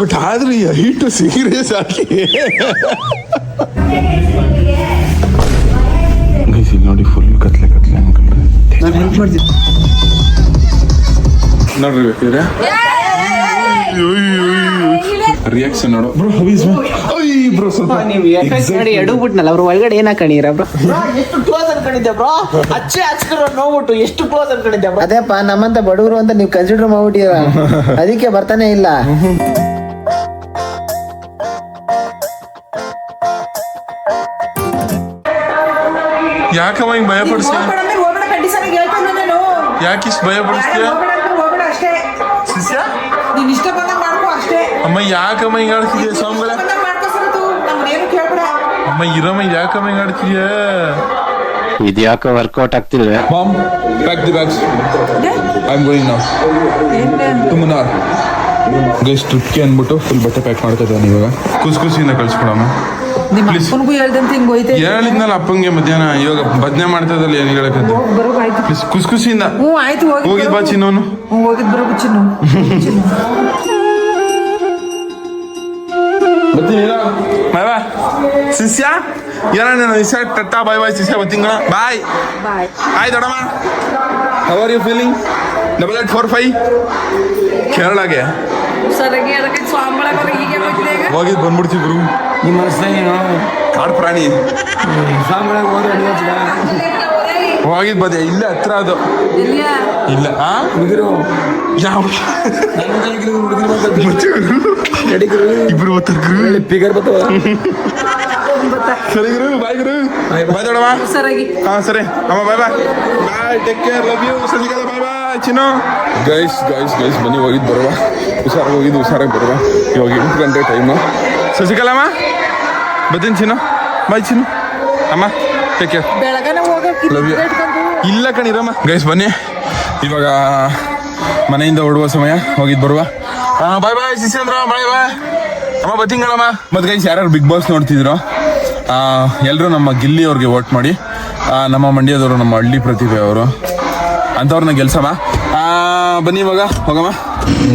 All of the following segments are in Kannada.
ಬಟ್ ಆದ್ರೆ ಈ ಹೈಟ್ ಸೀರಿಯಸ್ ಆಗಿ. Guys, ಇಲ್ಲಿ ನೋಡಿ ಫುಲ್ ಕತ್ಲೆ ಕತ್ಲೆ ಅಂಕಲ್ ನಾನು ಹೆಲ್ಪ್ ಮಾಡ್ತೀನಿ. ನೋಡ್ರಿ ಬೇಕಿದ್ರೆ. ರಿಯಾಕ್ಷನ್ ನೋಡು. ಬ್ರೋ ಹವೀಸ್ ಬ್ರೋ ಸ್ವಲ್ಪ ನೀವು ನೋಡಿ ಎಡು ಬಿಟ್ನಲ್ಲ ಅವ್ರ ಒಳಗಡೆ ಏನ ಕಣೀರ ಬ್ರೋ ಎಷ್ಟು ಕ್ಲೋಸ್ ಅನ್ಕೊಂಡಿದ್ದೆ ಬ್ರೋ ಅಚ್ಚೆ ಹಚ್ಕಿರೋ ನೋಡ್ಬಿಟ್ಟು ಎಷ್ಟು ಕ್ಲೋಸ್ ಅನ್ಕೊಂಡಿದ್ದೆ ಬ್ರೋ ಅದೇಪ್ಪ ನಮ್ಮಂತ ಬಡವರು ಅಂತ ನೀವು ಕನ್ಸಿಡರ್ ಮಾಡ್ಬಿಟ್ಟಿರ ಅದಕ್ಕೆ ಬರ್ತಾನೆ ಇಲ್ಲ. ಯಾಕವ ಹಿಂಗ್ ಭಯ ಪಡಿಸ್ತೀಯ ಯಾಕೆ ಇಷ್ಟು ಭಯ ಪಡಿಸ್ತೀಯ ನೀನ್ ಇಷ್ಟ ಬಂದಂಗ್ ಮಾಡ್ಕೋ ಅಷ್ಟೇ. ಅಮ್ಮ ಯಾಕಮ್ಮ ಹಿಂಗ್ ಆಡ್ತಿದ್ಯಾ ಸ್ವಾಮಿಗಳ? ಬಂದಂಗ್ ಮಾಡ್ಕೋ ಕೇಳ್ಬೇಡ. ಅಮ್ಮ ಇರಮ್ಮ ಯಾಕಮ್ಮ ಹಿಂಗ್ ಆಡ್ತಿದ್ಯಾ? ಇದ್ಯಾಕೋ workout ಆಗ್ತಿಲ್ವೇ? Mom pack the bags I am going now Munnar guys ಟ್ರಿಪ್ಗೆ ಅಂದ್ಬಿಟ್ಟು ಫುಲ್ ಬಟ್ಟೆ ಪ್ಯಾಕ್ ಮಾಡ್ತಿದ್ದಾನೆ ಇವಾಗ. ಖುಷಿ ಖುಷಿಯಿಂದ ಕಳ್ಸ್ಕೊಡಮ್ಮ ನಿಮ್ಮ Please. ಅಪ್ಪನಿಗೂ ಹೇಳ್ದಂತ ಹಿಂಗ್ ಹೋಯ್ತೆ ಹೇಳಿದ್ನಲ್ಲ ಅಪ್ಪಂಗೆ ಮಧ್ಯಾಹ್ನ ಇವಾಗ ಭಜನೆ ಮಾಡ್ತದಲ್ಲ ಏನು ಕುಸ್ ಕುಸಿಯಿಂದ ಹ್ಞೂ ಆಯ್ತು ಹೋಗಿ ಹೋಗಿದ್ ಬಾ ಚಿನ್ನೋನು. ಹ್ಞೂ ಹೋಗಿದ್ ಬರೋ ಚಿನ್ನು ಚಿನ್ನು ಬಾಯ್ ಬಾಯ್. ಶಿಷ್ಯ? ಏನ ನಾನು? ಇಷ್ಟ ಟಟ್ಟಾ ಬಾಯ್ ಬಾಯ್ ಶಿಷ್ಯ bye. Bye. Hi ದೊಡಮ್ಮ how are you feeling double eight four five ಕೇರಳಗೆ. ಹೋಗಿದ್ ಬಂದ್ಬಿಡ್ತೀವಿ ಗುರು. ನಿಮ್ಮ ಮನಸ್ಸಿನಾಗ ಕಾಡು ಪ್ರಾಣಿ. ಎಕ್ಸಾಮ್ ಹೋದ್ರೆ ಹೋಗಿದ್ ಬದೇ. ಇಲ್ಲ ಹತ್ರ ಅದು. ಇಲ್ಲ ಆ? ಹುಡುಗಿರು ಯಾವ? ಇಬ್ರು ಓದ್ತಾರ ಬರ್ತಾವ ಸರಿ ಗುರು. ಬಾಯ್ ಗುರು ಬಾಯ್ ಹಾ ಸರಿ. ಅಮ್ಮ bye bye bye take care love you Sasikala bye bye Chinnu. Guys guys guys ಬನ್ನಿ ಹೋಗಿದ್ದು ಬರುವ. ಹುಷಾರಾಗಿ ಹೋಗಿದ್ದು ಹುಷಾರಾಗಿ ಬರುವ. ಇವಾಗ ಎಂಟು ಗಂಟೆ ಟೈಮು ಸಸಿಕಲಮ್ಮ ಬರ್ತೀನಿ ಚಿನ್ನು ಬಾಯ್ ಚಿನ್ನ ಅಮ್ಮ ಟೇಕ್ ಕೇರ್ ಬೆಳಗನೆ ಹೋಗಕ್ಕೆ ಇಲ್ಲ ಕಣಿರಮ್ಮ ಗೈಸ್ ಬನ್ನಿ. ಇವಾಗ ಮನೆಯಿಂದ ಓಡುವ ಸಮಯ. ಹೋಗಿದ್ ಬರುವ. ಬಾಯ್ ಬಾಯ್ ಶಿಶೇಂದ್ರ ಬಾಯ್ ಬಾಯ್ ಅಮ್ಮ ಬತ್ತಿಂಗಳಮ್ಮ. ಮತ್ತೆ ಗೈಸ್ ಯಾರ್ಯಾರು ಬಿಗ್ ಬಾಸ್ ನೋಡ್ತಿದ್ರು ಎಲ್ಲರೂ ನಮ್ಮ ಗಿಲ್ಲಿ ಅವ್ರಿಗೆ ವೋಟ್ ಮಾಡಿ. ನಮ್ಮ ಮಂಡ್ಯದವರು ನಮ್ಮ ಹಳ್ಳಿ ಪ್ರತಿಭೆ ಅವರು. ಅಂಥವ್ರನ್ನ ಗೆಲ್ಸಮ್ಮ. ಆ, ಬನ್ನಿ ಇವಾಗ. ಹೋಗಮ್ಮ.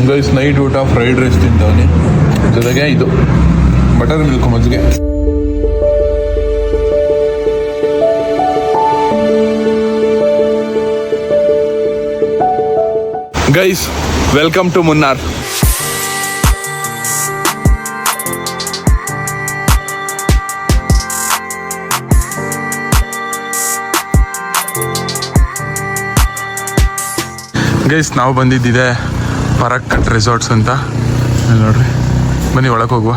ಗೈಸ್ ನೈಟ್ ಊಟ ಫ್ರೈಡ್ ರೈಸ್ ತಿಂತವನಿ ಜೊತೆಗೆ ಇದು ಬಟರ್ ಮಿಲ್ಕ್ ಮಜ್ಜಿಗೆ. Guys welcome to Munnar guys ನಾವು ಬಂದಿದ್ದಿದೆ ಪರಕ್ ರೆಸಾರ್ಟ್ಸ್ ಅಂತ. ನೋಡ್ರಿ. ಬನ್ನಿ ಒಳಗೆ ಹೋಗುವ.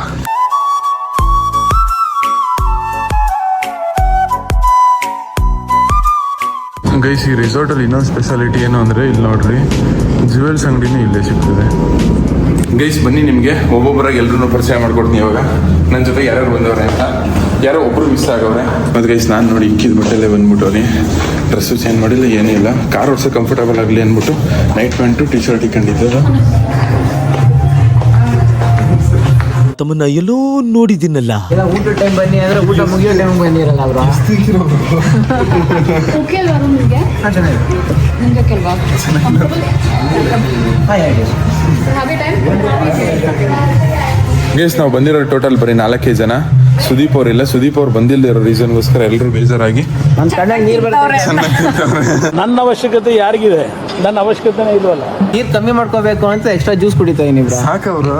ಗೈಸ್ ಈ ರೆಸಾರ್ಟಲ್ಲಿ ಇನ್ನೊಂದು ಸ್ಪೆಷಾಲಿಟಿ ಏನು ಅಂದರೆ ಇಲ್ಲಿ ನೋಡ್ರಿ ಜುವೆಲ್ಸ್ ಅಂಗಡಿನೂ ಇಲ್ಲೇ ಸಿಗ್ತದೆ. ಗೈಸ್ ಬನ್ನಿ ನಿಮಗೆ. ಒಬ್ಬೊಬ್ಬರಾಗಿ ಎಲ್ಲರೂ ಪರಿಚಯ ಮಾಡ್ಕೊಡ್ತೀನಿ ಇವಾಗ. ನನ್ನ ಜೊತೆ ಯಾರ್ಯಾರು ಬಂದವ್ರೆ ಅಂತ. ಯಾರೋ ಒಬ್ರು ಮಿಸ್ ಆಗವ್ರೆ. ಮತ್ತು ಗೈಸ್ ನಾನು ನೋಡಿ ಇಕ್ಕಿದ ಬಟ್ಟೆಲ್ಲೇ ಬಂದ್ಬಿಟ್ಟವ್ರಿ ಡ್ರೆಸ್ಸು ಚೇಂಜ್ ಮಾಡಿಲ್ಲ ಇಲ್ಲ ಕಾರ್ ಓಡಿಸೋ ಕಂಫರ್ಟಬಲ್ ಆಗಲಿ ಅಂದ್ಬಿಟ್ಟು ನೈಟ್ ಪ್ಯಾಂಟು ಟಿ ಶರ್ಟ್ ಇಟ್ಕೊಂಡಿದ್ದೆ ತಮ್ಮನ್ನ ಎಲ್ಲೋ ನೋಡಿದ್ದೀನಲ್ಲ. ಊಟದ ಊಟ ಟೈಮ್ ಬನ್ನಿ ಅಂದ್ರೆ ಊಟ ಮುಗಿಯೋ ಟೈಮ್ ಬಂದಿರಲ್ಲ ಬ್ರೋ ಓಕೆ ಅಲ್ವಾ ನಿಮಗೆ? ನಿಮಗೆ ಕೆಲ್ವಾ ಹ್ಯಾಪಿ ಟೈಮ್ ಗೈಸ್ ನಾವು ಬಂದಿರೋ ಟೋಟಲ್ ಬರೀ ನಾಲ್ಕೇ ಜನ. ಸುದೀಪ್ ಅವ್ರಿಲ್ಲ ಸುದೀಪ್ ಅವ್ರು ಬಂದಿಲ್ಲದಿರೋ ರೀಸನ್ಗೋಸ್ಕರ ಎಲ್ಲರೂ ಬೇಜಾರಾಗಿ. ನನ್ನ ಕಣ್ಣಾಗ ನೀರ್ ನನ್ನ ಅವಶ್ಯಕತೆ ಯಾರಿಗಿದೆ? ನನ್ನ ಅವಶ್ಯಕತೆನೇ ಇಲ್ವಲ್ಲ? ನೀರ್ ಕಮ್ಮಿ ಮಾಡ್ಕೋಬೇಕು ಅಂತ ಎಕ್ಸ್ಟ್ರಾ ಜ್ಯೂಸ್ ಕುಡಿತಾ ಇದೀನಿ ಬ್ರೋ. ಸಾಕವ್ರು.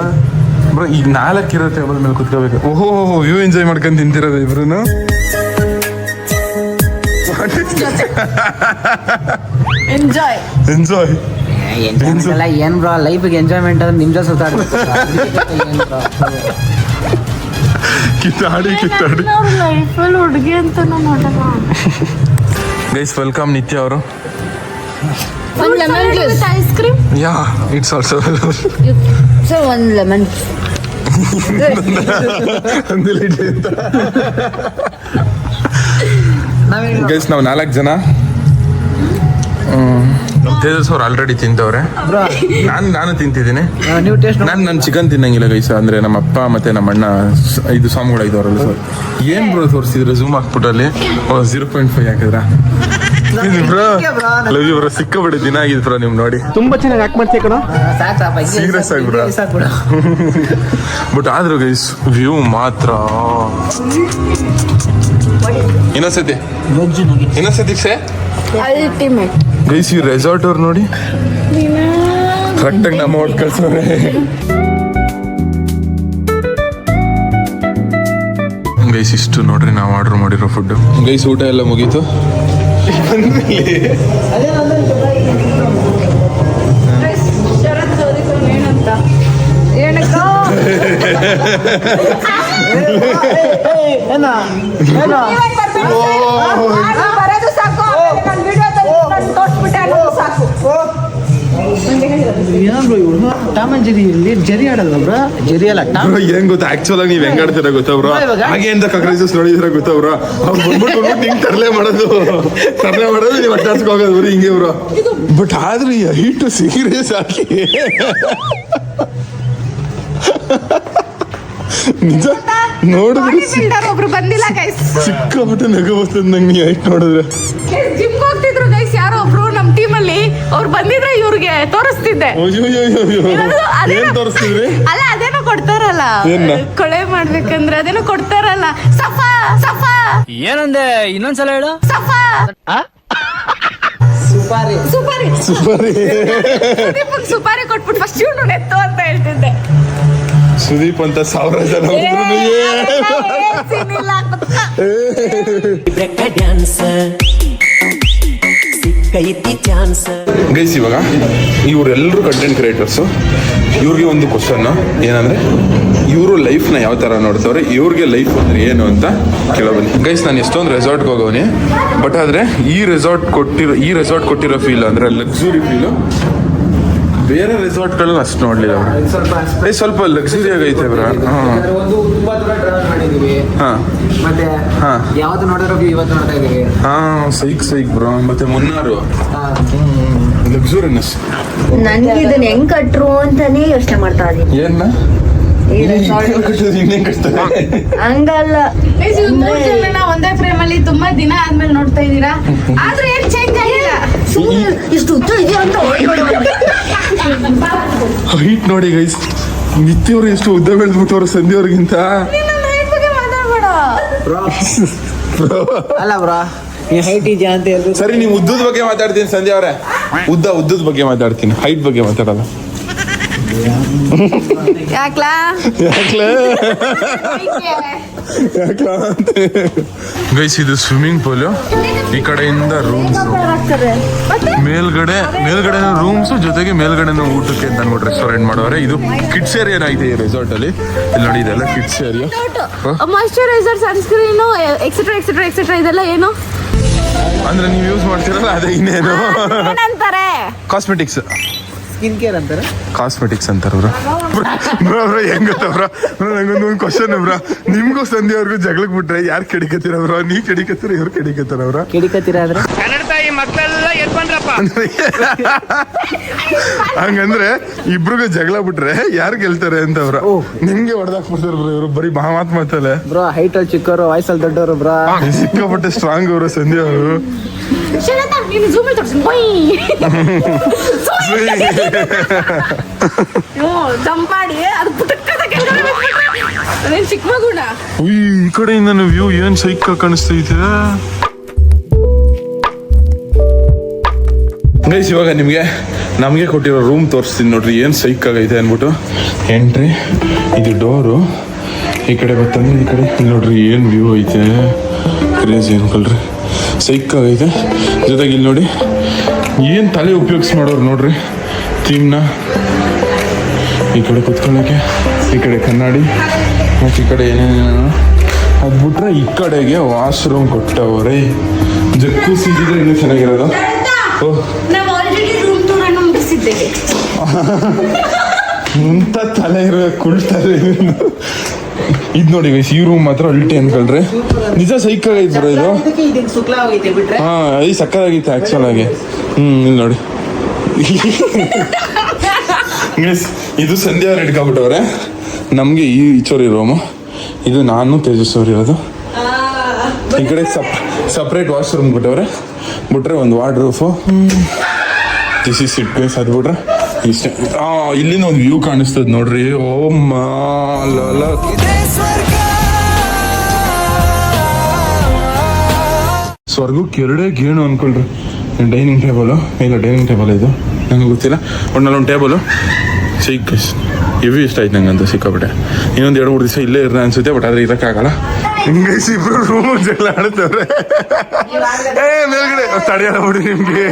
ಬ್ರೋ ಈಗ ನಾಲ್ಕು ಇರೋ ಟೇಬಲ್ ಮೇಲೆ ಕುತ್ಕೋಬೇಕು. ಓಹೋ ವ್ಯೂ ಎಂಜಾಯ್ ಮಾಡ್ಕೊಂಡು ತಿಂತಿರೋದು ಇಬ್ರು ಎಂಜಾಯ್ ಎಂಜಾಯ್ ಎಂಜಾಯ್ಮೆಂಟ್ ಎಲ್ಲ ಏನ್ ಬ್ರೋ ಲೈಫಿಗೆ ಎಂಜಾಯ್ಮೆಂಟ್ ಅಂದ್ರೆ ನಿಮ್ ಜೊತೆ ಸುತ್ತಾಡ್ಬೇಕು? ಕಿತ್ತಾಡಿ ಕಿತ್ತಾಡಿ. ಲೈಫಲ್ಲಿ ಹುಡುಗಿ ಅಂತ ಗೈಸ್ ವೆಲ್ಕಮ್ ನಿತ್ಯ ಅವರು. ಒಂದು lemon juice ice cream yeah it's also sir ಒಂದು ಲೆಮನ್ ಗೈಸ್ ನಾವು ನಾಲ್ಕು ಜನ. ತೇಜಸ್ ಅವ್ರು ಆಲ್ರೆಡಿ ತಿಂತವ್ರೆ ನಾನು ನಾನು ತಿಂತಿದ್ದೀನಿ. ನಾನು ನನ್ನ ಚಿಕನ್ ತಿನ್ನಂಗಿಲ್ಲ ಗೈಸ ಅಂದ್ರೆ ನಮ್ಮ ಅಪ್ಪ ಮತ್ತೆ ನಮ್ಮ ಅಣ್ಣ ಐದು ಇದು ಐದು ಐದವರಲ್ಲ ಸರ್ ಏನ್ ಬ್ರೋ ತೋರಿಸಿದ್ರೆ ಝೂಮ್ ಹಾಕ್ಬಿಟ್ಟಲ್ಲಿ ಝೀರೋ ಪಾಯಿಂಟ್ ಫೈವ್ ಹಾಕಿದ್ರ? ಬ್ರೋ. ಲವ್ ಯು ಬ್ರೋ ಸಿಕ್ಕಾಬಿಡಿ ದಿನ ಆಗಿದೆ ಬ್ರೋ ನಿಮ್ ನೋಡಿ. ತುಂಬಾ ಚೆನ್ನಾಗಿ ಆಕ್ಟ್ ಮಾಡ್ತೀಯ ಕಣ. ಸಾಕ್ ಆಗಿ ಬ್ರೋ. ಬಟ್ ಆದ್ರೂ ಗೈಸ್ ವ್ಯೂ ಮಾತ್ರ. ಇನ್ನೊಂದ್ಸತಿ. ಇನ್ನೊಂದ್ಸತಿ ಸೇ ಅಲ್ಟಿಮೇಟ್ ಗೈಸ್ ಈ ರೆಸಾರ್ಟ್ ಅವ್ರು ನೋಡಿ. ಕರೆಕ್ಟಾಗಿ ನಮ್ಮ ಹೊಟ್ಟು ಕಳ್ಸೋರೆ. ಗೈಸ್ ಇಷ್ಟು ನೋಡ್ರಿ ನಾವು ಆರ್ಡರ್ ಮಾಡಿರೋ ಫುಡ್ ಗೈಸ್ ಊಟ ಎಲ್ಲ ಮುಗೀತು. ಶರತ್ ಓದಿಸೋನು ಏನಂತ ಏನಕ್ಕ ಏನ ಏನ? ಬರೋದು ಸಾಕು. ಏನ್ಬ್ರೋ ಇವಳು ಟಾಮ್ ಅಂಡ್ ಜೆರಿ ಇಲ್ಲಿ ಜರಿ ಜರಿಯಲ್ಲ ಜರಿ ಅಲ್ಲ ಟಾಮ್. ಬ್ರೋ ಏನ್ ಗೊತ್ತಾ? ಆಕ್ಚುಲ್ ಆಗಿ ನೀವ್ ಹೆಂಗ್ ಆಡ್ತೀರಾ ಗೊತ್ತಾ ಬ್ರೋ? ಹಾಗೆ ಅಂತ ಕಾಕ್ರೋಚಸ್ ನೋಡಿದಿರ ಗೊತ್ತಾ ಬ್ರೋ? ಅವ್ರು ಬಂದ್ಬಿಟ್ಟು ಬಂದ್ಬಿಟ್ಟು ಹಿಂಗ್ ತರಲೆ ಮಾಡೋದು. ತರಲೆ ಮಾಡೋದು ನೀವು ಹೋಗೋದು ಬರೀ ಹಿಂಗೆ ಬ್ರೋ. ಬಟ್ ಆದ್ರೂ ಈ ಹೈಟ್ ಸೀರಿಯಸ್ ಆಗಿ ನಿಜ? ನೋಡಿದ್ರೆ ಒಬ್ರು ಬಂದಿಲ್ಲ ಸಿಕ್ಕಾಪಟ್ಟೆ ನಗ ಬರ್ತದೆ ನಂಗೆ ನೀ ಹೈಟ್ ನೋಡಿದ್ರೆ. ಅಲ್ಲಿ ಅವ್ರು ಬಂದಿದ್ರೆ ಇವ್ರಿಗೆ ತೋರಿಸ್ತಿದ್ದೆ? ಅದೇನೋ- ತೋರಿಸ್ತಿದ್ರಿ? ಅಲ್ಲ ಅದೇನೋ ಕೊಡ್ತಾರಲ್ಲ? ಕೊಳೆ ಮಾಡ್ಬೇಕಂದ್ರೆ ಅದೇನೋ ಕೊಡ್ತಾರಲ್ಲ. ಸಫಾ ಸಫಾ. ಏನಂದೆ? ಇನ್ನೊಂದ್ಸಲ ಹೇಳು. ಸಫಾ. ಸುಪಾರಿ. ಸುಪಾರಿ. ಸುಪಾರಿ. ಸುಪಾರಿ ಕೊಟ್ಬಿಟ್ಟು ಫಸ್ಟ್ ಇವ್ನು ನೆತ್ತು ಅಂತ ಹೇಳ್ತಿದ್ದೆ. ಸುದೀಪ್ ಅಂತ ಸಾವಿರ ಜನ ಡ್ಯಾನ್ಸರ್ ಡ್ಯಾನ್ಸ್ ಗೈಸ್ ಇವಾಗ ಇವರೆಲ್ಲರೂ ಕಂಟೆಂಟ್ ಕ್ರಿಯೇಟರ್ಸು ಇವ್ರಿಗೆ ಒಂದು ಕ್ವಶನ್ ಏನಂದ್ರೆ ಇವರು ಲೈಫ್ನ ಯಾವ ಥರ ನೋಡ್ತವ್ರೆ, ಇವ್ರಿಗೆ ಲೈಫ್ ಅಂದ್ರೆ ಏನು ಅಂತ ಕೇಳಬನ್ನಿ ಗೈಸ್ ನಾನು ಎಷ್ಟೊಂದು ರೆಸಾರ್ಟ್ಗೆ ಹೋಗೋನಿ ಬಟ್ ಆದರೆ ಈ ರೆಸಾರ್ಟ್ ಕೊಟ್ಟಿರೋ, ಈ ರೆಸಾರ್ಟ್ ಕೊಟ್ಟಿರೋ ಫೀಲ್ ಅಂದರೆ ಲಕ್ಸುರಿ ಫೀಲು ಬೇರೆ ರೆಸಾರ್ಟ್ಗಳನ್ನ ಅಷ್ಟು ನೋಡ್ಲಿಲ್ಲ ಸ್ವಲ್ಪ ಏ ಸ್ವಲ್ಪ ಲಕ್ಸುರಿ ಆಗೈತೆ ಬ್ರ. ಹಾಂ ಒಂದು ತುಂಬಾ ದೂರ ಟ್ರಾವೆಲ್ ಮಾಡಿದೀವಿ. ಹಾಂ. ಮತ್ತೆ ಹಾ. ಯಾವ್ದು ಇವತ್ತು ನೋಡ್ತಾ ಇದೀವಿ ಹಾಂ ಸೈಕ್ ಸೈಕ್ ಬ್ರೋ. ಮತ್ತೆ ಮುನ್ನಾರು. ಲಕ್ಸುರಿನಸ್ ನನ್ಗೆ ಇದನ್ನ ಹೆಂಗ್ ಕಟ್ರು ಅಂತಾನೆ ಯೋಚನೆ ಮಾಡ್ತಾ ಇದ್ದೀನಿ ಏನ್ನ ಹಂಗಲ್ಲ. ಒಂದೇ ಫ್ರೇಮ್ ಅಲ್ಲಿ ತುಂಬಾ ದಿನ ಆದ್ಮೇಲೆ ನೋಡ್ತಾ ಇದೀರಾ ಆದ್ರೆ ಏನ್ ಚೇಂಜ್ ಆಗಿಲ್ಲ? ಹೈಟ್ ನೋಡಿ ಗೈಸ್ ನಿತ್ಯವ್ರು ಎಷ್ಟು ಉದ್ದ ಬೆಳೆದ್ಬಿಟ್ಟವ್ರು ಸಂಧ್ಯವ್ರಿಗಿಂತ? ನೀನ್ ನನ್ನ height ಬಗ್ಗೆ ಮಾತಾಡ್ಬೇಡ ಅಲ್ಲ ಬ್ರೋ ನೀ ಹೈಟ್ ಇದೆಯಾ ಅಂತ ಹೇಳಿದ್ರು ಸರಿ ನೀವು ಉದ್ದದ ಬಗ್ಗೆ ಮಾತಾಡ್ತೀನಿ ಸಂಧ್ಯಾ ಅವರೇ ಉದ್ದ ಉದ್ದದ ಬಗ್ಗೆ ಮಾತಾಡ್ತೀನಿ. ಹೈಟ್ ಬಗ್ಗೆ ಮಾತಾಡಲ್ಲ. ಯಾಕ್ಲಾ? ಯಾಕ್ಲೆ? ಗೈಸ್ ಇದು ಸ್ವಿಮ್ಮಿಂಗ್ ಪೂಲ್ ಈ ಕಡೆಯಿಂದ ರೂಮ್ಸ್ ಮೇಲ್ಗಡೆ ಮೇಲ್ಗಡೆ ರೂಮ್ಸ್ ಜೊತೆಗೆ ಮೇಲ್ಗಡೆ ಊಟಕ್ಕೆ ಅಂತ ಅನ್ಬಿಟ್ಟು ರೆಸ್ಟೋರೆಂಟ್ ಮಾಡೋರೆ. ಇದು ಕಿಡ್ಸ್ ಏರಿಯಾ ಐತೆ ಈ ರೆಸಾರ್ಟ್ ಅಲ್ಲಿ. ಇಲ್ಲಿ ನೋಡಿ ಇದೆಲ್ಲ kids area moisturiser sunscreen etcetera etcetera etcetera ಇದೆಲ್ಲ ಏನು? ಅಂದ್ರೆ ನೀವು ಯೂಸ್ ಮಾಡ್ತೀರಲ್ಲ ಅದೇ ಇನ್ನೇನು? ಕಾಸ್ಮೆಟಿಕ್ಸ್ ಸ್ಕಿನ್ ಕೇರ್ ಅಂತಾರೆ? ಕಾಸ್ಮೆಟಿಕ್ಸ್ ಅಂತಾರ ಬ್ರೋ. ಬ್ರೋ ಬ್ರೋ ಹೆಂಗ್ ಗೊತ್ತಾ ಬ್ರೋ? ಬ್ರೋ ನಂಗೊಂದು ಒಂದು ಕ್ವಶನ್ ಬ್ರೋ. ನಿಮ್ಗೂ ಸಂಧ್ಯಾ ಅವ್ರಿಗೂ ಜಗಳಕ್ಕೆ ಬಿಟ್ರೆ ಯಾರು ಕೆಡಿಕತ್ತೀರ ಬ್ರೋ? ನೀ ಕೆಡಿಕತ್ತೀರ ಇವ್ರು ಕೆಡಿಕತ್ತಾರ ಬ್ರೋ? ಕೆಡಿಕತ್ತೀರ ಆದ್ರೆ? ಕನ್ನಡ ತಾಯಿ ಮಕ್ಕಳೆಲ್ಲ ಎದ್ಬಂದ್ರಪ್ಪ ಹಂಗಂದ್ರೆ ಇಬ್ರಿಗೂ ಜಗಳ ಬಿಟ್ರೆ ಯಾರು ಗೆಲ್ತಾರೆ ಅಂತ ಅವ್ರ ನಿಮ್ಗೆ ಹೊಡೆದಾಕ್ಬಿಡ್ತಾರ ಬ್ರೋ ಇವರು. ಬರೀ ಮಾತ್ ಮಾತಲ್ಲ ಬ್ರೋ ಹೈಟ್ ಅಲ್ಲಿ ಚಿಕ್ಕವರು ವಯಸ್ಸಲ್ಲಿ ದೊಡ್ಡವರು ಬ್ರೋ. ಸಿಕ್ಕಾಪಟ್ಟೆ ಸ್ಟ್ರಾಂಗ್ ಅವರು ಸಂಧ್ಯಾ ಅವರು ನೀನು ಝೂಮ್ ಜಂಪ್ ಮಾಡಿ ಅದು ಪುಟಕ್ಕದ ಕೆಳಗಡೆ ಬಿದ್ಬಿಟ್ರೆ ಅದೇನ್ ಚಿಕ್ಕ ಮಗುಣ ಉಯ್ ಈ ಕಡೆಯಿಂದ ವ್ಯೂ ಏನ್ ಸೈಕ್ ಕಾಣಿಸ್ತೈತೆ ಗೈಸ್ ಇವಾಗ ನಿಮಗೆ ನಮಗೆ ಕೊಟ್ಟಿರೋ ರೂಮ್ ತೋರಿಸ್ತೀನಿ ನೋಡ್ರಿ ಏನು ಸೈಕ್ ಆಗೈತೆ ಅಂದ್ಬಿಟ್ಟು ಎಂಟ್ರಿ ಇದು ಡೋರು ಈ ಕಡೆ ಬರ್ತಂದ್ರೆ ಈ ಕಡೆ ನೋಡ್ರಿ ಏನು ವ್ಯೂ ಐತೆ ಕ್ರೇಜಿ ಅನ್ಕೊಳ್ರಿ ಸೈಕ್ ಆಗೈತೆ ಜೊತೆಗೆ ಇಲ್ಲಿ ನೋಡಿ. ಏನು ತಲೆ ಉಪಯೋಗಿಸ್ ಮಾಡೋರು ನೋಡ್ರಿ. ಥೀಮ್ನ ಈ ಕಡೆ ಕುತ್ಕೊಳ್ಳೋಕೆ ಈ ಕಡೆ ಕನ್ನಡಿ ಮತ್ತು ಈ ಕಡೆ ಏನೇನೇನೋ. ಅದು ಬಿಟ್ರೆ ಈ ಕಡೆಗೆ ವಾಶ್ರೂಮ್ ಕೊಟ್ಟವ್ರಿ. ಜಕ್ಕು ಸಿಗಿದ್ರೆ ಇನ್ನೂ ಚೆನ್ನಾಗಿರೋದು. ಓಹ್ ಇಂಥ ತಲೆ ಇರೋ ಕುಳ್ತಾರೆ ಇದು ನೋಡಿ ಗೈಸ್ ಈ ರೂಮ್ ಮಾತ್ರ ಅಲ್ಟಿ ಅನ್ಕೊಳ್ರಿ. ನಿಜ ಸೈಕಲ್ ಐತೆ ಬ್ರೋ ಇದು. ಹಾ ಈ ಸಕ್ಕದಾಗಿತ್ತು ಆಕ್ಚುಲ್ ಆಗಿ. ಹ್ಮ್ ಇಲ್ಲಿ ನೋಡಿ. ಗೈಸ್ ಇದು ಸಂಧ್ಯಾ ಅವ್ರು ಹಿಡ್ಕೊಬಿಟ್ಟವ್ರೆ ನಮಗೆ ಈ ಈಚೋರಿ ರೂಮು ಇದು ನಾನು ತೇಜಸ್ ಅವ್ರು ಇರೋದು. ಈ ಕಡೆ ಸಪ್ ಸಪ್ರೇಟ್ ವಾಶ್ರೂಮ್ ಬಿಟ್ಟವ್ರೆ. ಬಿಟ್ರೆ ಒಂದು wardrobe this is it place ಅದು ಬಿಟ್ರೆ ಇಷ್ಟೇ ಆ ಇಲ್ಲಿನ ಒಂದು ವ್ಯೂ ಕಾಣಿಸ್ತದೆ ನೋಡ್ರಿ. ಓ ಮಾಲ ಸ್ವರ್ಗಕ್ಕೆ ಎರಡೇ ಗೇಣು ಅನ್ಕೊಳ್ರಿ. ಡೈನಿಂಗ್ ಟೇಬಲು ಇಲ್ಲ ಡೈನಿಂಗ್ ಟೇಬಲ್ ಇದು. ನಂಗೆ ಗೊತ್ತಿಲ್ಲ. ಒಂದು ಟೇಬಲು. ಸಿಕ್ ಇವು ಇಷ್ಟ ಆಯ್ತು ನಂಗೆ ಅಂತ ಸಿಕ್ಕಾಬಿಟ್ಟೆ ಇನ್ನೊಂದು ಎರಡು ಮೂರು ದಿವಸ ಇಲ್ಲೇ ಇರ ಅನ್ಸುತ್ತೆ ಬಟ್ ಆದ್ರೆ ಇರೋಕ್ಕಾಗಲ್ಲ ಹಿಂಗೆ ಇಬ್ರು ರೂಮ್ ಜಗಳ ಆಡ್ತವ್ರೆ. ಏ ಮೇಲ್ಗಡೆ ತಡೆಯಲ್ಲ ಬಿಡಿ ನಿಮ್ಗೆ.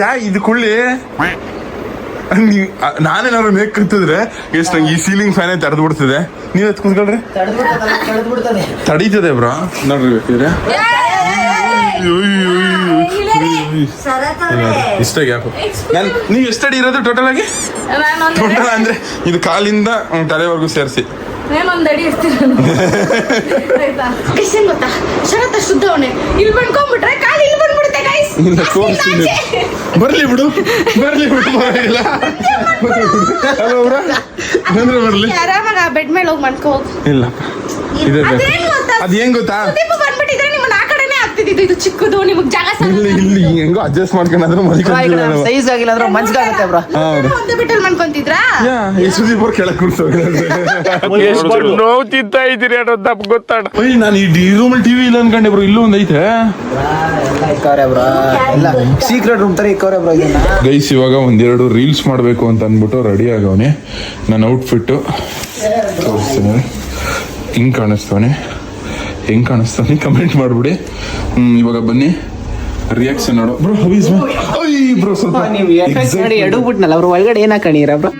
ಯಾ ಇದು ಕುಳ್ಳಿ? ನಾನೇನಾದ್ರು ಮೇಕ್ ಕತ್ತಿದ್ರೆ ಎಷ್ಟು ನಂಗೆ ಈ ಸೀಲಿಂಗ್ ಫ್ಯಾನೇ ತಡೆದು ಬಿಡ್ತದೆ. ನೀವ್ ಎತ್ ಕುತ್ಕೊಳ್ರಿ. ತಡೀತದೆ ಬ್ರಾ. ನೋಡ್ರಿ ಬೇಕಿದ್ರೆ ಇಷ್ಟ ಗ್ಯಾಪ್. ನಾನು ನೀವು ಎಷ್ಟು ಅಡಿ ಇರೋದು ಟೋಟಲ್ ಆಗಿ? ಟೋಟಲ್ ಅಂದ್ರೆ ಇದು ಕಾಲಿಂದ ತಲೆವರೆಗೂ ಸೇರಿಸಿ. ಒಂದ್ ಅಡಿ ಇರ್ತೀನಿ ಆಯ್ತಾ? ಗೈಸ್ ಏನ್ ಗೊತ್ತಾ? ಶರತ್ ಇಲ್ಲಿ ಬಂದ್ಕೊಂಡ್ಬಿಟ್ರೆ ಕಾಲು ಇಲ್ಲಿ ಬಂದ್ಬಿಡುತ್ತೆ ಗೈಸ್ ಬರಲಿ ಬರ್ಲಿ ಬಿಡು. ಬರ್ಲಿ ಬಿಡು ಪರವಾಗಿಲ್ಲ ಅಲ್ವಾ ಬ್ರಾ? ಬಂದ್ರೆ ಬರ್ಲಿ. ಆರಾಮಾಗ ಬೆಡ್ ಮೇಲೆ ಹೋಗಿ ಮನ್ಕೋ ಹೋಗು ಇಲ್ಲ. ಇದೆ ಅದ್ ಹೆಂಗ್ ಗೊತ್ತಾ? ಬಂದ್ಬಿಟ್ಟಿದ್ರೆ ನಿಮ್ಮನ್ನ ಆ ಕಡೆನೇ ಆಗ್ತಿದ್ದು ಇದು ಚಿಕ್ಕದು ನಿಮಗೆ ಜಾಗ ಹೆಂಗೋ ಅಡ್ಜಸ್ಟ್ ಮಾಡ್ಕೊಂಡ್ರೆ ಮನೆ ಸೈಜ್ ಆಗಿಲ್ಲ ಅಂದ್ರೆ ಮಂಚ್ಗಾಗುತ್ತೆ ಬ್ರೋ ಒಂದೇ ಬಿಟ್ಟಲ್ಲಿ ಯಾ ಈ ಸುದೀಪ್ ಅವ್ರು ಕೆಳಗೆ ನೋವು ತಿಂತಾ ಇದ್ದೀರಿ ಅನ್ನೋದು ನಮ್ಗೆ ಗೊತ್ತಾಡ ನಾನು ಈ ಡಿ ರೂಮಲ್ಲಿ ಟಿವಿ ಇಲ್ಲ ಅನ್ಕೊಂಡೆ ಬ್ರೋ ಇಲ್ಲೂ ಒಂದ್ ಐತೆ. ಇಕ್ಕವ್ರೆ ಬ್ರೋ ಇಲ್ಲ ಸೀಕ್ರೆಟ್ ರೂಮ್ ತರ ಇಕ್ಕವ್ರೆ ಬ್ರೋ ಇದನ್ನ. ಗೈಸ್ ಇವಾಗ ಒಂದೆರಡು ರೀಲ್ಸ್ ಮಾಡಬೇಕು ಅಂತ ಅಂದ್ಬಿಟ್ಟು ರೆಡಿ ಆಗವನೆ. ನನ್ನ ಔಟ್ಫಿಟ್ಟು ತೋರಿಸ್ತೀನಿ. ಹಿಂಗ್ ಕಾಣಿಸ್ತವನೆ. ಹೆಂಗ್ ಕಾಣಿಸ್ತಾನೆ ಕಮೆಂಟ್ ಮಾಡ್ಬಿಡಿ. ಹ್ಮ್ ಇವಾಗ ಬನ್ನಿ. ರಿಯಾಕ್ಷನ್ ನೋಡು. ಬ್ರೋ ಹವೀಸ್ ಬ್ರೋ ಸ್ವಲ್ಪ ನೀವು ಎಫೆಕ್ಟ್ ನೋಡಿ ಎಡು ಬಿಟ್ನಲ್ಲ ಅವ್ರ ಒಳಗಡೆ ಏನ ಕಣೀರ ಬ್ರೋ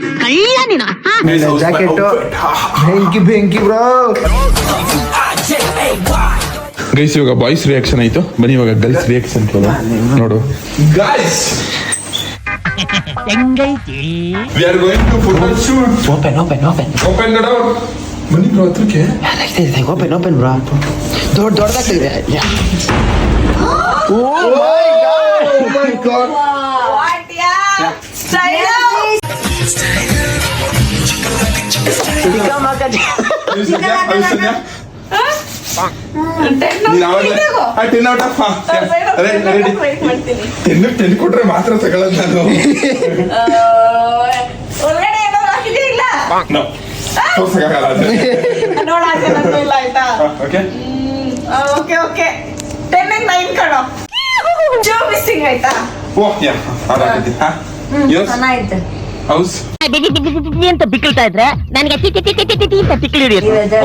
ಜಾಕೆಟ್ ಬೆಂಕಿ ಬೆಂಕಿ ಬ್ರೋ ಗೈಸ್ ಇವಾಗ ಬಾಯ್ಸ್ ರಿಯಾಕ್ಷನ್ ಆಯ್ತು. ಬನ್ನಿ ಇವಾಗ ಗರ್ಲ್ಸ್ ರಿಯಾಕ್ಷನ್ ಕೇಳ ನೋಡು. Guys we are going to football shoot open open open open the door ಬನ್ನಿ ಬ್ರೋ ಹತ್ರಕ್ಕೆ. ಓಪನ್ ಓಪನ್ ಬ್ರೋ ದೊಡ್ಡ ದೊಡ್ಡದಾಗ್ತಿದೆ. Ten out of ten ten ಕೊಟ್ರೆ ಮಾತ್ರ ತಗೊಳ್ಳೋದು ನಾನು. ಇಲ್ಲ? ಇಲ್ಲ ಆಯ್ತಾ? Okay okay okay ten nine ಕಣೋ. ಜೋ ಮಿಸ್ಸಿಂಗ್ ಆಯ್ತಾ? ಓ ಯಾ ಹಾ. ಯೋಸ್ ಚೆನ್ನಾಗಿದೆ. ಹೌಸ್? ಅಂತ ಬಿಕ್ಕಳ್ತಾ ಇದ್ರೆ ನನಗೆ ಟಿ T T T T T ಅಂತ ಬಿಕ್ಕಳು ಹಿಡಿಯುತ್ತೆ.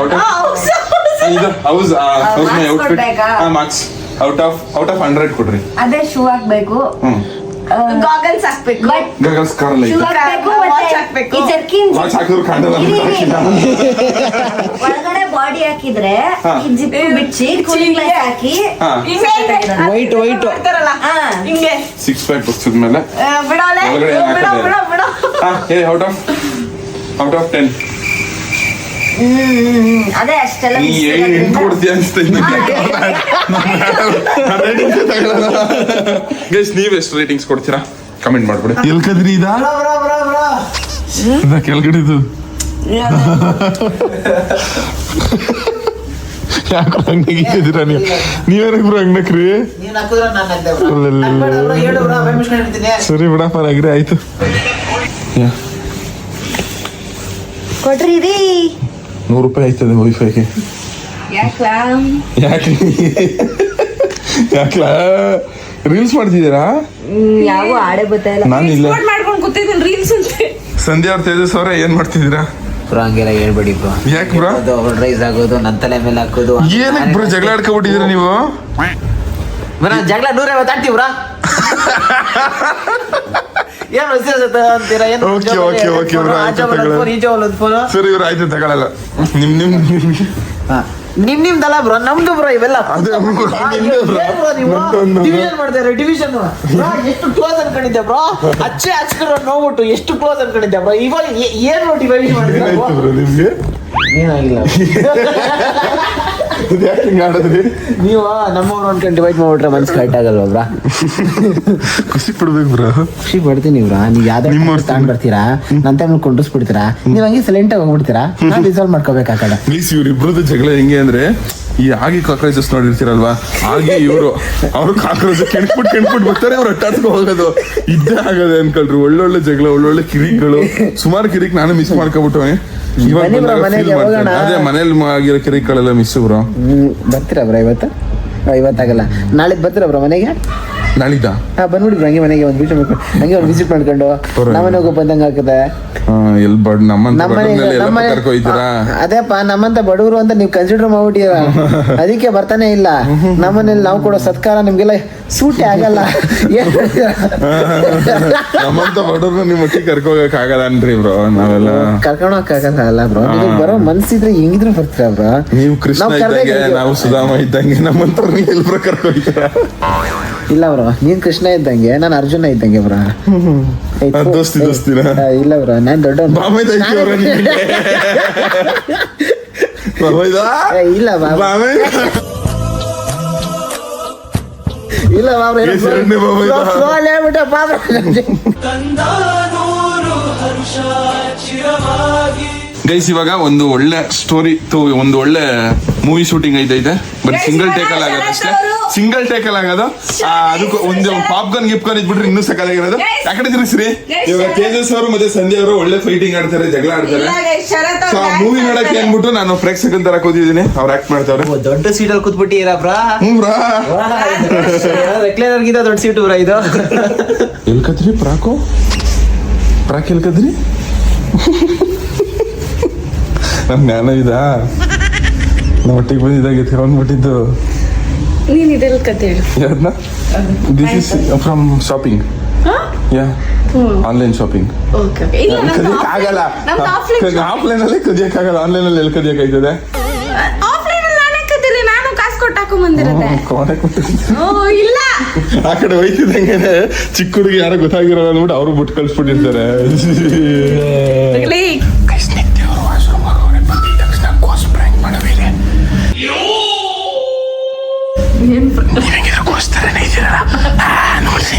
ಇದು ಹೌಸ್. ಹೌಸ್ ಮೈ ಔಟ್ಫಿಟ್ ಹಾ marks out of out of hundred ಕೊಡ್ರಿ. ಅದೇ ಶೂ ಹಾಕ್ಬೇಕು. ಹ್ಮ್. ಗಾಗಲ್ಸ್ ಹಾಕ್ಬೇಕು ಬಟ್ ಗಗಲ್ಸ್ ಕಾರಲ್ಲ ಶೂ ಐತೆ ಹಾಕ್ಬೇಕು Watch ಮತ್ತೆ ಹಾಕ್ಬೇಕು. ಈ ಜರ್ಕಿನ್ ವಾಚ್ ಹಾಕಿದ್ರು ಕಾಣಲ್ಲ ಅಂತ ಹಾಕಿಲ್ಲ. ಒಳಗಡೆ ಬಾಡಿ ಹಾಕಿದ್ರೆ ಹಾ. ಈ ಜಿಪ್ ಬಿಚ್ಚಿ ಕೂಲಿಂಗ್ ಗ್ಲಾಸ್ ಹಾಕಿ ಹಾ ವೈಟ್ ವೈಟ್ ಹಾ. ಹಿಂಗೆ ಸಿಕ್ಸ್ ಫೈವ್ ಬಗ್ಸಿದ ಮೇಲೆ ಆ, ಬಿಡೋಲೆ ಒಳಗಡೆ ಏನ್ ಬಿಡೋ ಹಾಕಿದ್ದಾರೆ? ಬಿಡೋ ಬಿಡೋ ಹಾ ಹೇಳಿ out of out of ten ಅದೇ ಅಷ್ಟೆಲ್ಲ ಗೈಸ್ ನೀವ್ ಎಷ್ಟು ರೇಟಿಂಗ್ಸ್ ಕೊಡ್ತೀರಾ? ಕಮೆಂಟ್ ಮಾಡ್ಬಿಡಿ. ಎಲ್ಕದ್ರಿ ಇದ ಬ್ರೋ ಬ್ರೋ ಬ್ರೋ ಕೆಳಗಡೆದು. ಯಾಕೆ ಹಂಗ್ ನಗಿತಿದ್ದೀರಾ ನೀವು? ನೀವೇನಕ್ಕೆ ಬ್ರೋ ಹಂಗ್ ನಕ್ರಿ? ಸರಿ ಬಿಡಪ್ಪ ನಗ್ರಿ ಆಯ್ತು. ಕೊಟ್ರಿ ಕೊಡ್ರಿ ರೀ. ನೂರು ರೂಪಾಯಿ ಆಯ್ತದೆ ವೈಫೈಗೆ ಯಾಕ್ಲಾ? ಯಾಕೆ ಯಾಕ್ಲಾ? ರೀಲ್ಸ್ ಮಾಡ್ತಿದ್ದೀರಾ? ಯಾವ ಆಡೆ ಬರ್ತಾ ಇಲ್ಲ. ನಾನು ಇಲ್ಲ. ಮಾಡ್ಕೊಂಡು ಕೂತಿದ್ದೀನಿ ರೀಲ್ಸ್ ಅಂತೆ. ಸಂಧ್ಯಾ ಅವ್ರ ತೇಜಸ್ ಅವರೇ ಏನ್ ಮಾಡ್ತಿದ್ದೀರಾ? ಬ್ರೋ ಹಂಗೆಲ್ಲ ಹೇಳ್ಬೇಡಿ ಬ್ರೋ. ಯಾಕೆ ಬ್ರೋ? ಅದು ರೈಸ್ ಆಗೋದು ನನ್ನ ತಲೆ ಮೇಲೆ ಹಾಕೋದು ಏನಕ್ಕೆ ಬ್ರೋ ಜಗಳ ಆಡ್ಕೊಬಿಟ್ಟಿದ್ದೀರಾ ನೀವು? ಬ್ರೋ ಜಗಳ ನೂರೈವತ್ತು ಆಡ್ತೀವಿ ಬ್ರೋ. ಏನು ವಿಶೇಷ ಅಂತೀರಾ ಏನು bro, ಆಯ್ತು, ಫೋನ್ ಸರಿ ಇವ್ರು ತಗೊಳಲ್ಲ ನಿಮ್ ನಿಮ್ ನಿಮ್- ನಿಮ್ ನಿಮ್ದಲ್ಲ ಬ್ರೋ ನಮ್ದು ಬ್ರೋ ಇವೆಲ್ಲ. ಅದೇ ನಿಮ್ದೇ. ಡಿವಿಷನ್ ಮಾಡ್ತಾರೆ ಡಿವಿಷನ್ ಎಷ್ಟು ಕ್ಲೋಸ್ ಅನ್ಕೊಂಡಿದ್ದೆ ಬ್ರೋ? ಅಚ್ಚೆ ಹಚ್ಕೊಂಡ್ರೆ ನೋಡ್ಬಿಟ್ಟು ಎಷ್ಟು ಕ್ಲೋಸ್ ಅನ್ಕೊಂಡಿದ್ದೆ ಬ್ರೋ? ಇವಾಗ ಏ- ಏನ್ ನೋಡಿ ಮಾಡಿದ್ರೆ ಏನಾಯ್ತು ನಿಮ್ಗೆ? ಏನಾಗಿಲ್ಲ ಯಾಕೆ ಹಿಂಗ್ ಆಡಿದ್ರಿ ನೀವು ನಮ್ಮವ್ರು ಅನ್ಕೊಂಡು ಡಿವೈಡ್ ಮಾಡ್ಬಿಟ್ರೆ ಮನ್ಸು ಕರೆಕ್ಟ್ ಆಗಲ್ವಾ ಬ್ರಾ? ಖುಷಿ ಪಡ್ಬೇಕು ಬ್ರೋ. ಖುಷಿ ಪಡ್ತೀನಿ ಬ್ರಾ. ನೀವು ಯಾವ್ದೋ ನಿಮ್ಮವ್ರು ತಗೊಂಡ್ ಬರ್ತೀರಾ ನನ್ನ ಟೈಮ್ ಕೊಂಡಿಸ್ಬಿಡ್ತೀರಾ ನೀವು ಹಂಗೆ ಸೈಲೆಂಟ್ ಆಗಿ ಹೋಗ್ಬಿಡ್ತೀರಾ? ನಾನು ರಿಸಾಲ್ವ್ ಮಾಡ್ಕೋಬೇಕು ಆ ಕಡೆ. ಪ್ಲೀಸ್ ಇವ್ರಿಬ್ರದ್ದು ಜಗಳ ಹೆಂಗೆ ಅಂದ್ರೆ ಈ ಆಗಿ ಕಾಕ್ರೋಚಸ್ ನೋಡಿರ್ತೀರಲ್ವಾ? ಹಾಗೆ ಇವರು ಅವರು ಕಾಕ್ರೋಚ್ ಕೆಣ್ಬಿಟ್ಟು ಕೆಣ್ಬಿಟ್ಟು ಬರ್ತಾರೆ ಅವ್ರು ಅಟ್ಟಾಡ್ಕೊ ಹೋಗೋದು. ಇದ್ದೇ ಆಗದೆ ಅನ್ಕೊಳ್ರಿ. ಒಳ್ಳೊಳ್ಳೆ ಜಗಳ ಒಳ್ಳೊಳ್ಳೆ ಕಿರಿಕ್ಗಳು. ಸುಮಾರು ಕಿರಿಕ್ ನಾನು ಮಿಸ್ ಮಾಡ್ಕೊಬಿಟ್ಟವೆ ಇವಾಗ ಬನ್ನಿ bro, ಬಂದಾಗ ಮನೆಗೆ feel ಮಾಡ್ತೀನಿ. ಹೋಗೋಣ. ಅದೇ ಮನೇಲಿ ಆಗಿರೋ ಕಿರಿಕ್ಗಳೆಲ್ಲ ಮಿಸ್ ಬ್ರೋ ಹ್ಮ್ ಬರ್ತೀರಾ ಬ್ರಾ ಇವತ್ತು ಆ, ಇವತ್ತಾಗಲ್ಲ ನಾಳೆ ಬರ್ತೀರಾ ಬ್ರಾ ಮನೆಗೆ ನಾಳಿದ್ದ ಹಾ ಬಂದ್ಬಿಡಿ ಬ್ರಾ ಹಂಗೆ ಮನೆಗೆ ಒಂದು ವಿಸಿಟ್ ಮಾಡ್ಕೊಂಡು. ಹಂಗೆ ಒಂದು ವಿಸಿಟ್ ಮಾಡ್ಕೊಂಡು ಪರವಾಗಿಲ್ಲ. ನಮ್ಮನೆ ಹೋಗೋ ಬಂದಂಗೆ ಆಗ್ತದೆ ಎಲ್ ಬಡ್ ನಮ್ಮಂತ ನಮ್ಮನೆ ಕರ್ಕೊಯ್ತೀರಾ? ಅದೇಪ್ಪ ನಮ್ಮಂತ ಬಡವರು ಅಂತ ನೀವು ಕನ್ಸಿಡರ್ ಮಾಡ್ಬಿಟ್ಟಿರ ಅದಕ್ಕೆ ಬರ್ತಾನೆ ಇಲ್ಲ. ನಮ್ಮನೇಲಿ ನಾವು ಕೊಡೋ ಸತ್ಕಾರ ನಿಮ್ಗೆಲ್ಲ ಸೂಟಿ ಆಗಲ್ಲ. ಏನ್? ನಮ್ಮಂತ ಬಡವ್ರು ನಿಮ್ಮ ಒಟ್ಟಿಗೆ ಕರ್ಕೋಗಕ್ ಆಗಲ್ಲ ಅನ್ರಿ ಬ್ರೋ ನಾವೆಲ್ಲ. ಕರ್ಕೊಂಡು ಹೋಗಕ್ಕಾಗಲ್ಲ ಬ್ರೋ. ನೀವು ಬರೋ ಮನ್ಸಿದ್ರೆ ಹೆಂಗಿದ್ರು ಬರ್ತೀರಾ ಬ್ರೋ? ನೀವು ಕೃಷ್ಣ ಇದ್ದಂಗೆ ನಾವು ಸುಧಾಮ ಇದ್ದಂಗೆ ನಮ್ಮಂತ ಎಲ್ ಬ್ರೋ ಕರ್ಕೊಯ್ತೀರಾ? ಇಲ್ಲ ಬ್ರೋ ನೀನ್ ಕೃಷ್ಣ ಇದ್ದಂಗೆ ನಾನು ಅರ್ಜುನ ಇದ್ದಂಗೆ ಬ್ರೋ. ದೋಸ್ತಿ ದೋಸ್ತಿನಾ? ಇಲ್ಲ ಬ್ರೋ ನಾನ್ ದೊಡ್ಡ ಬಾಮೈದ ಇಲ್ಲ ಬಾಬಾ ಇಲ್ಲ ಗೈಸ್ ಇವಾಗ ಒಂದು ಒಳ್ಳೆ ಸ್ಟೋರಿ ಒಂದು ಒಳ್ಳೆ ಮೂವಿ ಶೂಟಿಂಗ್ ಐತೈತೆ. ಬಟ್ ಸಿಂಗಲ್ ಟೇಕಲ್ ಟೇಕ್ ಅಲ್ಲಿ ಆಗೋದು ಅಷ್ಟೇ. ಸಿಂಗಲ್ ಟೇಕ್ ಅಲ್ಲ ಆಗೋದು ಆ, ಅದಕ್ಕೆ ಒಂದು ಪಾಪ್ಕಾರ್ನ್ ಗಿಪ್ಕಾರ್ನ್ ಇದ್ಬಿಟ್ರೆ ಇನ್ನೂ ಸಕಾಲಾಗಿರೋದು ಯಾಕಡೆ ತಿರುಗಿಸ್ರಿ guys, ಇವಾಗ ತೇಜಸ್ ಅವರು ಮತ್ತೆ ಸಂಧ್ಯಾ ಅವರು ಒಳ್ಳೆ ಫೈಟಿಂಗ್ ಆಡ್ತಾರೆ ಜಗಳ ಆಡ್ತಾರೆ. ಸೊ ಆ ಮೂವಿ ನೋಡಕ್ಕೆ ಅಂದ್ಬಿಟ್ಟು ನಾನು ಪ್ರೇಕ್ಷಕ ತರ ಕೂತಿದ್ದೀನಿ. ಅವ್ರು ಆಕ್ಟ್ ಮಾಡ್ತಾವ್ರೆ. ದೊಡ್ಡ ಸೀಟಲ್ಲಿ ಕೂತ್ಬಿಟ್ಟಿರ ಬ್ರಾ? ಹ್ಞೂ ಬ್ರಾ. ರೆಕ್ಲೇನರ್ಗಿಂತ ದೊಡ್ಡ ಸೀಟು ಬ್ರಾ ಇದು? ಎಲ್ಕದ್ರಿ ಪ್ರಾಕು? ಪ್ರಾಕ್ ಎಲ್ಕದ್ರಿ? ನಮ್ ಜ್ಞಾನ ಇದಾ. ನಮ್ಮ ಒಟ್ಟಿಗೆ ಬಂದಿದ್ದಾಗ ಎತ್ಕೊಂಡ್ಬಿಟ್ಟಿದ್ದು ನೀನ್ ಇದೆಲ್ಲ ಕತೆ ಹೇಳು. This is from shopping yeah online shopping ಕದಿಯಕ್ ಆಗಲ್ಲ? ಆಫ್ಲೈನ್ ಅಲ್ಲೇ ಕದಿಯಕ್ ಆಗಲ್ಲ. ಆನ್ಲೈನ್ ಅಲ್ಲಿ ಎಲ್ಲಿ ಕದಿಯಕ್ ಆಯ್ತದೆ? ಆ ಕಡೆ ಹೋಯ್ತಿದ್ದಂಗೆ ಚಿಕ್ಕ ಹುಡುಗಿ ಯಾರೋ ಗೊತ್ತಾಗಿರೋ ಅಂದ್ಬಿಟ್ಟು ಅವರು ಬಿಟ್ಟು ಕಳ್ಸ್ಬಿಟ್ಟಿರ್ತಾರೆ. ಲೇ, ಏನ್ ನೋಡಿ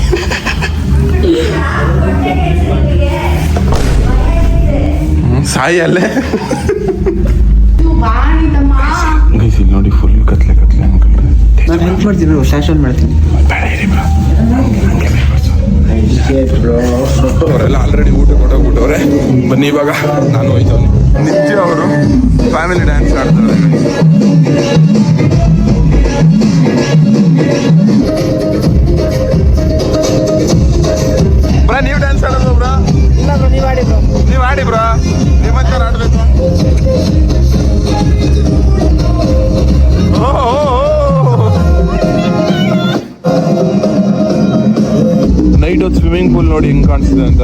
ಸಾಯಿ ಅಲ್ಲೇ ನೋಡಿ ಫುಲ್ ಕತ್ಲೆ ಕತ್ಲೆ ಅನ್ಕೊಂಡ್ರೆ ನಾನು ಹೆಲ್ಪ್ ಮಾಡ್ತೀನಿ ಶಾಶ್ವತ ಮಾಡ್ತೀನಿ ಅವರೆಲ್ಲ ಆಲ್ರೆಡಿ ಊಟ ಕೊಟ್ಟೋಗ್ಬಿಟ್ಟವ್ರೆ ಬನ್ನಿ ಇವಾಗ ನಾನು ಹೋಯ್ತವನು ನಿತ್ಯ ಅವರು ಫ್ಯಾಮಿಲಿ ಡ್ಯಾನ್ಸ್ ಆಡ್ತಾರೆ ಬ್ರಾ ನೀವು ಡ್ಯಾನ್ಸ್ ಆಡೋದು ಬ್ರಾ? ನೀವು ಆಡಿ ಬ್ರೋ. ನೀವು ಆಡಿ ಆಡ್ಬೇಕು? ಓ, ಆಡಬೇಕು ಓ. ನೈಟ್ ಹೊತ್ತು ಸ್ವಿಮ್ಮಿಂಗ್ ಪೂಲ್ ನೋಡಿ ಹೆಂಗ್ ಕಾಣಿಸ್ತಿದೆ ಅಂತ.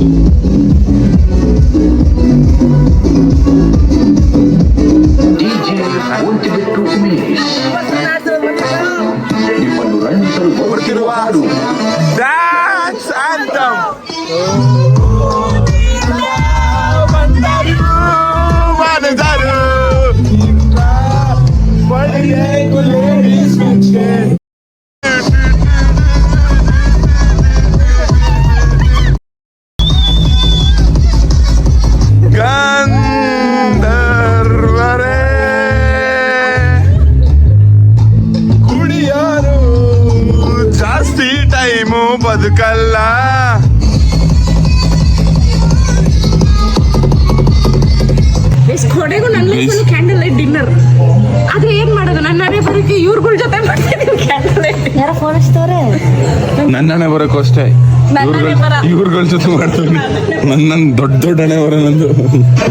ಫೋನ್ ನನ್ನ ಹಣೆ ಬರೋಕ್ಕೂ ಅಷ್ಟೇ ಇವ್ರಗಳ ಜೊತೆ ಮಾಡ್ತೀನಿ. ನನ್ನ ನನ್ನ ದೊಡ್ಡ ದೊಡ್ಡ ಹಣೆ ಬರೋ ನಂದು.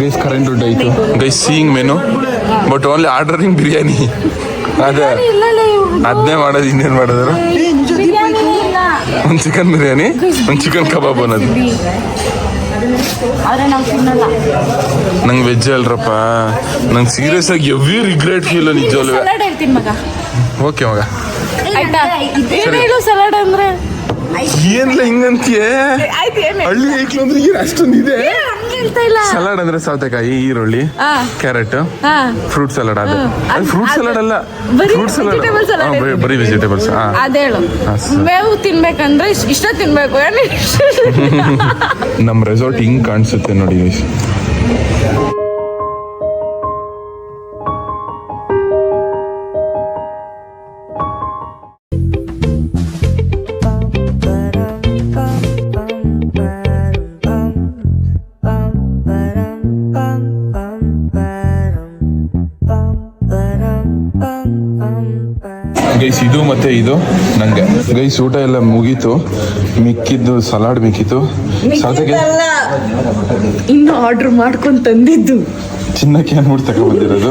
ಗೈಸ್ ಕರೆಂಟ್ ದುಡ್ಡು ಆಯ್ತು. Guys seeing menu but only ordering biryani ಅದೇ ಅದನ್ನೇ ಮಾಡೋದು ಇನ್ನೇನು ಮಾಡಿದ್ರು ಒಂದು ಚಿಕನ್ ಬಿರಿಯಾನಿ ಒಂದು ಚಿಕನ್ ಕಬಾಬ್ ಅನ್ನೋದು. ಆದ್ರೆ ನಾವು ತಿನ್ನಲ್ಲ. ನಂಗೆ ವೆಜ್ ಅಲ್ರಪ್ಪ. ನಂಗೆ ಸೀರಿಯಸ್ ಆಗಿ ಎವ್ರಿ ರಿಗ್ರೆಟ್ ಫೀಲ್ ನಿಜವಲ್ವೇ ಸಲಾಡ್ ಹೇಳ್ತೀನಿ ಮಗ. ಓಕೆ ಮಗ. ಆಯ್ತಾ? ಏನ್ ಸಲಾಡ್ ಅಂದ್ರೆ? ಏನ್ಲ ಹಿಂಗಂತೀಯ? ಹಳ್ಳಿ ಐಕ್ಲು ಅಂದ್ರೆ ಏನು ಅಷ್ಟೊಂದು ಇದೆ ಏ, ಹೇಳ್ತಾ ಇಲ್ಲ. ಸಲಾಡ್ ಅಂದ್ರೆ ಸೌತೆಕಾಯಿ ಈರುಳ್ಳಿ ಹಾ. ಕ್ಯಾರೆಟ್ ಹಾ. ಫ್ರೂಟ್ ಸಲಾಡ್ ಅದು. ಫ್ರೂಟ್ ಸಲಾಡ್ ಅಲ್ಲ ಬರೀ ಫ್ರೂಟ್ ಸಲಾಡ್. ಬರೀ ವೆಜಿಟೇಬಲ್ಸ್ ಹಾ. ಅದೇಳು ಮೇವು ತಿನ್ಬೇಕಂದ್ರೆ ಇಷ್ಟ- ಇಷ್ಟ ತಿನ್ಬೇಕು. ಏನು ನಮ್ಮ ರೆಸಾರ್ಟ್ ಹಿಂಗ್ ಕಾಣಿಸುತ್ತೆ ನೋಡಿ ಮತ್ತೆ ಇದು ನಂಗೆ. ಗೈಸ್ ಊಟ ಎಲ್ಲ ಮುಗೀತು. ಮಿಕ್ಕಿದ್ದು ಸಲಾಡ್ ಮಿಕ್ಕಿತು ಇನ್ನು ಆರ್ಡರ್ ಮಾಡ್ಕೊಂಡು ತಂದಿದ್ದು. ತಿನ್ನಕ್ಕೆ ನೋಡಿ ತಗೊಂಡ್ಬಂದಿರೋದು.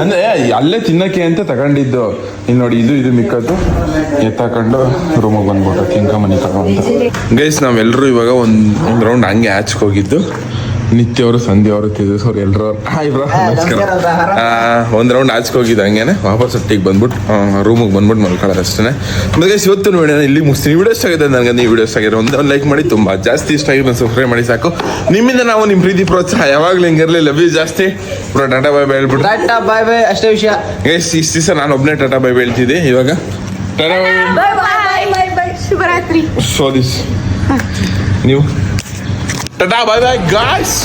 ಅಂದ್ರೆ ಅಲ್ಲೇ ತಿನ್ನಕ್ಕೆ ಅಂತ ತಗೊಂಡಿದ್ದು. ಇಲ್ಲಿ ನೋಡಿ ಇದು ಇದು ಮಿಕ್ಕದ್ದು. ಎತ್ತಾಕೊಂಡು ರೂಮಿಗೆ ಬಂದ್ಬಿಟ್ಟು ಕಿಂಕ ಮನೆ ತಗೊಂಡು ಗೈಸ್ ನಾವೆಲ್ಲರೂ ಇವಾಗ ಒಂದ್ ಒಂದ್ ರೌಂಡ್ ಹಂಗೆ ಹಚ್ಕೋಗಿದ್ದು ಹೋಗಿದ್ದು. ನಿತ್ಯ ಅವರು ಸಂಧ್ಯಾ ಅವರು ತೇಜಸ್ ಅವ್ರು ಎಲ್ಲರೂ ಹಾಯ್ ಬ್ರೋ ನಮಸ್ಕಾರ ಒಂದ್ ರೌಂಡ್ ಆಚೆಗೆ ಹೋಗಿದ್ದೆ ಹಂಗೇನೆ ವಾಪಸ್ ಒಟ್ಟಿಗೆ ಬಂದ್ಬಿಟ್ಟು ರೂಮಿಗೆ ಬಂದ್ಬಿಟ್ಟು ಮಲ್ಕೊಳ್ಳೋದು ಅಷ್ಟೇ ಮತ್ತೆ ಗೈಸ್ ಇವತ್ತು ನೋಡಿ ಇಲ್ಲಿ ಮುಗಿಸ್ತೀನಿ. ವಿಡಿಯೋ ಇಷ್ಟ ಆಗಿದೆ ನನಗೆ ನೀವು ವಿಡಿಯೋ ಇಷ್ಟ ಆಗಿರೋ ಒಂದು ಲೈಕ್ ಮಾಡಿ ತುಂಬಾ ಜಾಸ್ತಿ ಇಷ್ಟ ಆಗಿರೋ ಸಬ್ಸ್ಕ್ರೈಬ್ ಮಾಡಿ ಸಾಕು. ನಿಮ್ಮಿಂದ ನಾವು ನಿಮ್ಮ ಪ್ರೀತಿ ಪ್ರೋತ್ಸಾಹ ಯಾವಾಗಲೂ ಹಿಂಗಿರಲಿ ಲವ್ ಯು ಜಾಸ್ತಿ. ಬ್ರೋ ಟಾಟಾ ಬಾಯ್ ಬಾಯ್ ಹೇಳ್ಬಿಟ್ಟು ಟಾಟಾ ಬಾಯ್ ಬಾಯ್ ಅಷ್ಟೇ ವಿಷಯ. ಗೈಸ್ ಇಷ್ಟು ದಿವಸ ನಾನು ಒಬ್ಬನೇ ಟಾಟಾ ಬಾಯ್ ಹೇಳ್ತಿದ್ದೆ ಇವಾಗ. Tata bye bye bye bye ಶುಭರಾತ್ರಿ. ಸೊ ದಿಸ್ ನೀವು? Tata bye bye guys